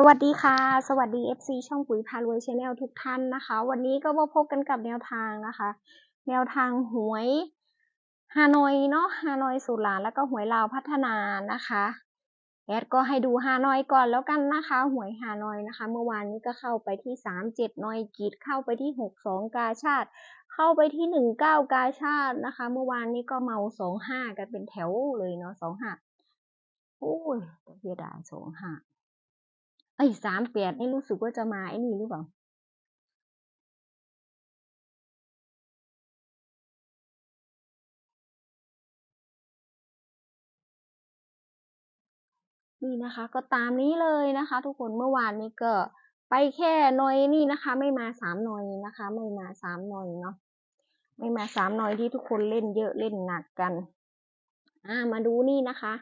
สวัสดีค่ะ สวัสดี FC ช่องปุ๋ยพารวยชาแนลทุกท่านนะคะ วันนี้ก็มาพบกันกับแนวทางนะคะ แนวทางหวยฮานอยเนาะฮานอยสุราแล้วก็หวยลาวพัฒนานะคะแอดก็ให้ดูฮานอยก่อนแล้วกันนะคะ หวยฮานอยนะคะ เมื่อวานนี้ก็เข้าไปที่สามเจ็ดนอยกีดเข้าไปที่หกสองกาชาติ เข้าไปที่หนึ่งเก้ากาชาตินะคะ เมื่อวานนี้ก็เมาสองห้ากันเป็นแถวเลยเนาะสองห้าโอ้ยเสียดายสองห้า เอ้ยสามแปดนี่รู้สึกว่าจะมาไอ้นี่หรือเปล่านี่นะคะ ก็ตามนี้เลยนะคะ ทุกคนเมื่อวานนี้ก็ไปแค่หน่อยนี่นะคะ ไม่มาสามหน่อยนะคะ ไม่มาสามหน่อยเนาะไม่มาสามหน่อยที่ทุกคนเล่นเยอะเล่นหนักกัน อ่ามาดูนี่นะคะ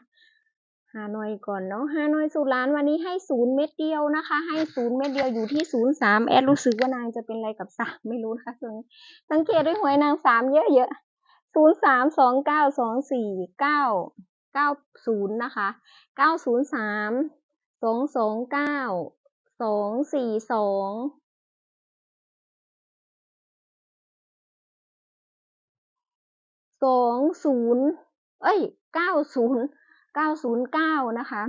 ฮานอยก่อนเนาะฮานอยสุรานวันนี้ให้ศูนย์เม็ดเดียวนะคะ ให้ศูนย์เม็ดเดียวอยู่ที่ศูนย์สามแอดรู้สึกว่านางจะเป็นอะไรกับสามไม่รู้นะคะสังเกตด้วยหวยนางสามเยอะเยอะศูนย์สามสองเก้าสองสี่เก้าเก้าศูนย์นะคะเก้าศูนย์สามสองสองเก้าสองสี่สองสองศูนย์เอ้ยเก้าศูนย์ 909 นะคะ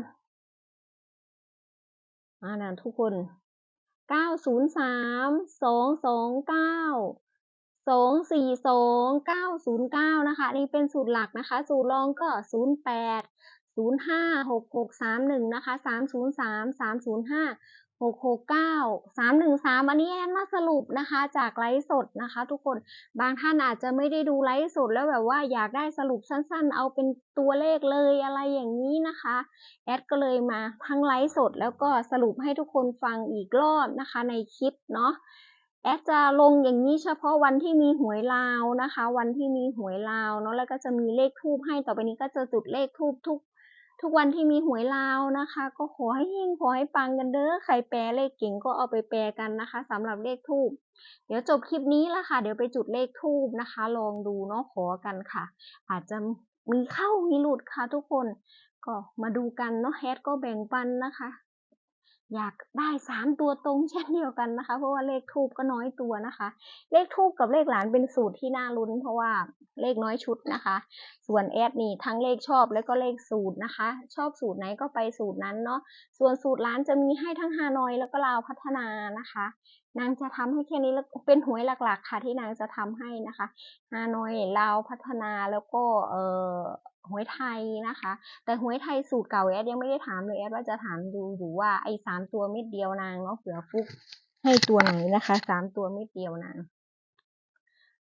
อ่านทุกคน 903 229 242 909 นะคะ นี่เป็นสูตรหลักนะคะ สูตรรองก็ 08 05 6631 นะคะ 303 305 หกหกเก้าสามหนึ่งสามอันนี้แอนมาสรุปนะคะ จากไลฟ์สดนะคะ ทุกคนบางท่านอาจจะไม่ได้ดูไลฟ์สดแล้วแบบว่าอยากได้สรุปสั้นๆ เอาเป็นตัวเลขเลยอะไรอย่างนี้นะคะแอดก็เลยมาทั้งไลฟ์สดแล้วก็สรุปให้ทุกคนฟังอีกรอบนะคะ ในคลิปเนาะแอดจะลงอย่างนี้เฉพาะวันที่มีหวยลาวนะคะ วันที่มีหวยลาวเนาะแล้วก็จะมีเลขทูบให้ต่อไปนี้ก็จะจุดเลขทูบทุก ทุกวันที่มีหวยลาวนะคะ ก็ขอให้เฮงขอให้ปังกันเด้อใครแปลเลขเก่งก็เอาไปแปลกันนะคะสำหรับเลขทูบเดี๋ยวจบคลิปนี้ละค่ะ เดี๋ยวไปจุดเลขทูบนะคะ ลองดูเนาะขอกันค่ะ อาจจะมีเข้ามีหลุดค่ะทุกคนก็มาดูกันเนาะแฮดก็แบ่งปันนะคะ อยากได้สามตัวตรงเช่นเดียวกันนะคะ เพราะว่าเลขทูบก็น้อยตัวนะคะ เลขทูบกับเลขหลานเป็นสูตรที่น่าลุ้น เพราะว่าเลขน้อยชุดนะคะ ส่วนแอดนี่ทั้งเลขชอบแล้วก็เลขสูตรนะคะ ชอบสูตรไหนก็ไปสูตรนั้นเนาะส่วนสูตรร้านจะมีให้ทั้งฮานอยแล้วก็ลาวพัฒนานะคะ นางจะทำให้แค่นี้แล้วเป็นหวยหลัก ๆ ค่ะที่นางจะทำให้นะคะฮานอยลาวพัฒนาแล้วก็เอ่อหวยไทยนะคะ แต่หวยไทยสูตรเก่าแอดยังไม่ได้ถามเลยแอดว่าจะถามดูอยู่ว่าไอ้สามตัวเม็ดเดียวนางเนาะเผื่อฟุกให้ตัวไหนนะคะสามตัวเม็ดเดียวนาง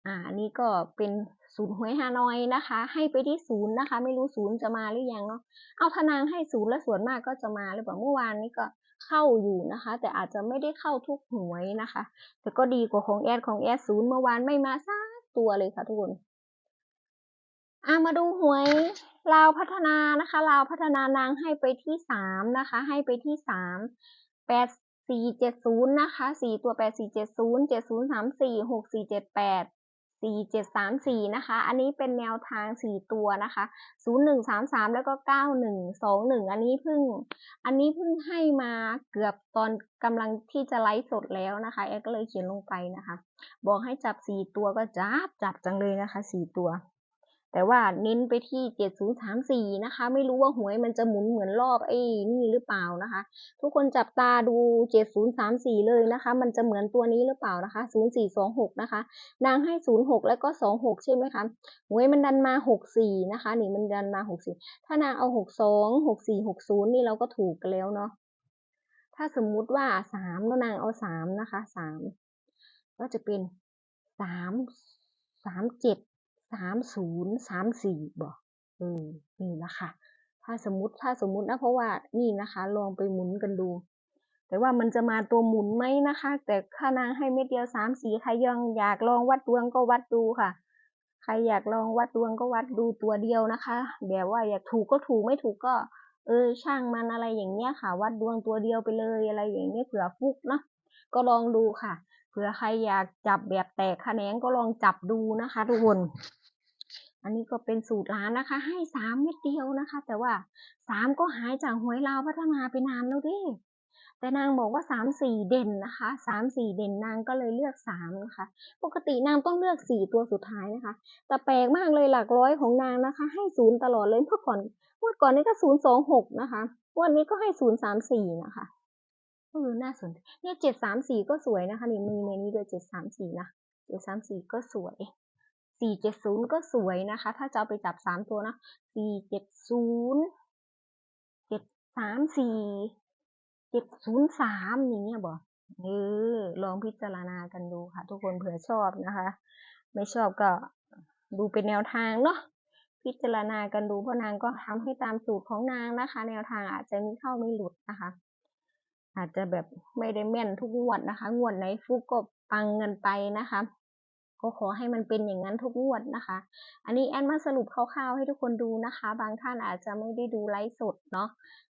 อ่าอันนี้ก็เป็นศูนย์หวยฮานอยนะคะ ให้ไปที่ศูนย์นะคะ ไม่รู้ศูนย์จะมาหรือยังเนาะเอาทนางให้ศูนย์และส่วนมากก็จะมาหรือเปล่าเมื่อวานนี้ก็ เข้าอยู่นะคะ แต่อาจจะไม่ได้เข้าทุกหวยนะคะ แต่ก็ดีกว่าของแอดของแอดศูนย์เมื่อวานไม่มาสักตัวเลยค่ะทุกคนอามาดูหวยลาวพัฒนานะคะลาวพัฒนานางให้ไปที่สามนะคะ ให้ไปที่สามแปดสี่เจ็ดศูนย์นะคะสี่ตัวแปดสี่เจ็ดศูนย์เจ็ดศูนย์สามสี่หกสี่เจ็ดแปด สี่เจ็ดสามสี่นะคะ อันนี้เป็นแนวทางสี่ตัวนะคะศูนย์หนึ่งสามสามแล้วก็เก้าหนึ่งสองหนึ่งอันนี้เพิ่ง อันนี้เพิ่งให้มาเกือบตอนกำลังที่จะไลฟ์สดแล้วนะคะ แอดก็เลยเขียนลงไปนะคะ บอกให้จับสี่ตัวก็จับจับจังเลยนะคะสี่ตัว แต่ว่าเน้นไปที่เจ็ดศูนย์สามสี่นะคะ ไม่รู้ว่าหวยมันจะหมุนเหมือนรอบไอ้นี่หรือเปล่านะคะ ทุกคนจับตาดูเจ็ดศูนย์สามสี่เลยนะคะ มันจะเหมือนตัวนี้หรือเปล่านะคะศูนย์สี่สองหกนะคะ นางให้ศูนย์หกแล้วก็สองหกใช่ไหมคะ หวยมันดันมาหกสี่นะคะ นี่มันดันมาหกสี่ถ้านางเอาหกสองหกสี่หกศูนย์นี่เราก็ถูกกันแล้วเนาะ ถ้าสมมุติว่าสามแล้วนางเอาสามนะคะสามก็จะเป็นสาม สามศูนย์สามสี่บอกเออนี่นะคะ ถ้าสมมติถ้าสมมตินะเพราะว่านี่นะคะ ลองไปหมุนกันดู แต่ว่ามันจะมาตัวหมุนไหมนะคะ แต่ค่านางให้เม็ดเดียวสามสีใครยังอยากลองวัดดวงก็วัดดูค่ะ ใครอยากลองวัดดวงก็วัดดูตัวเดียวนะคะแบบว่าอยากถูกก็ถูกไม่ถูกก็ เออช่างมันอะไรอย่างเงี้ยค่ะ วัดดวงตัวเดียวไปเลยอะไรอย่างเงี้ยเผื่อฟุกเนาะก็ลองดูค่ะเผื่อใครอยากจับแบบแตกคะแนนก็ลองจับดูนะคะทุกคน อันนี้ก็เป็นสูตรร้านนะคะ ให้สามเม็ดเดียวนะคะ แต่ว่าสามก็หายจากหวยลาวพัฒนาไปนานแล้วดิแต่นางบอกว่าสามสี่เด่นนะคะสามสี่เด่นนางก็เลยเลือกสามนะคะ ปกตินางต้องเลือกสี่ตัวสุดท้ายนะคะ แต่แปลกมากเลยหลักร้อยของนางนะคะ ให้ศูนย์ตลอดเลยเมื่อก่อนงวดก่อนนี้ก็ศูนย์สองหกนะคะวันนี้ก็ให้ศูนย์สามสี่นะคะเออน่าสนใจเนี่ยเจ็ดสามสี่ก็สวยนะคะนี่มีในนี้ด้วยเจ็ดสามสี่นะเจ็ดสามสี่ก็สวย สี่เจ็ดศูนย์ก็สวยนะคะ ถ้าจะเอาไปจับสามตัวนะสี่เจ็ดศูนย์เจ็ดสามสี่เจ็ดศูนย์สามอย่างเงี้ยบอกเออลองพิจารณากันดูค่ะ ทุกคนเผื่อชอบนะคะ ไม่ชอบก็ดูเป็นแนวทางเนาะพิจารณากันดูเพราะนางก็ทำให้ตามสูตรของนางนะคะ แนวทางอาจจะมีเข้าไม่หลุดนะคะ อาจจะแบบไม่ได้แม่นทุกงวดนะคะ งวดไหนฟุกก็ปังเงินไปนะคะ ก็ขอให้มันเป็นอย่างนั้นทุกงวดนะคะ อันนี้แอนมาสรุปคร่าวๆให้ทุกคนดูนะคะ บางท่านอาจจะไม่ได้ดูไลฟ์สดเนาะ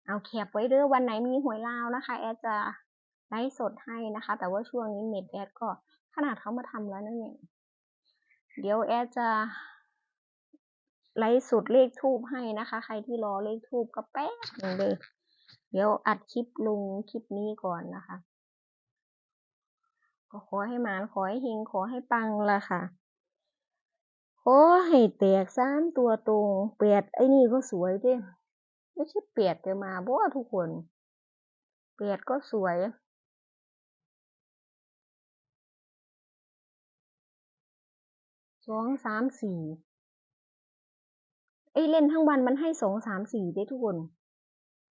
เอาแคปไว้เด้อวันไหนมีหวยลาวนะคะ แอดจะไลฟ์สดให้นะคะ แต่ว่าช่วงนี้เน็ตแอดก็ขนาดเขามาทำแล้วนั่นเองเดี๋ยวแอดจะไลฟ์สดเลขทูบให้นะคะ ใครที่รอเลขทูบก็แป๊บหนึ่งเลย เดี๋ยวอัดคลิปลงคลิปนี้ก่อนนะคะ ก็ขอให้หมานขอให้เฮงขอให้ปังละค่ะขอให้แตกสามตัวตรงเปียดไอ้นี่ก็สวยด้ไม่ใช่เปียดจะมาบ่ทุกคนเปียดก็สวยสองสามสี่ไอ้เล่นทั้งวันมันให้สองสามสี่ได้ทุกคน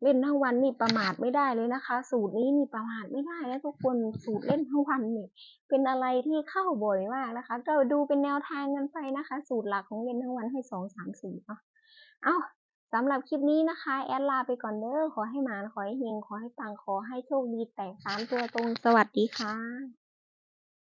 เล่นทั้งวันนี่ประมาทไม่ได้เลยนะคะ สูตรนี้นี่ประมาทไม่ได้นะทุกคนสูตรเล่นทั้งวันนี่เป็นอะไรที่เข้าบ่อยมากนะคะ ก็ดูเป็นแนวทางกันไปนะคะ สูตรหลักของเล่นทั้งวันให้สองสามสี่เนาะเอาสำหรับคลิปนี้นะคะ แอดลาไปก่อนเด้อขอให้หมานขอให้เฮงขอให้ปังขอให้โชคดีแตกสามตัวตรงสวัสดีค่ะ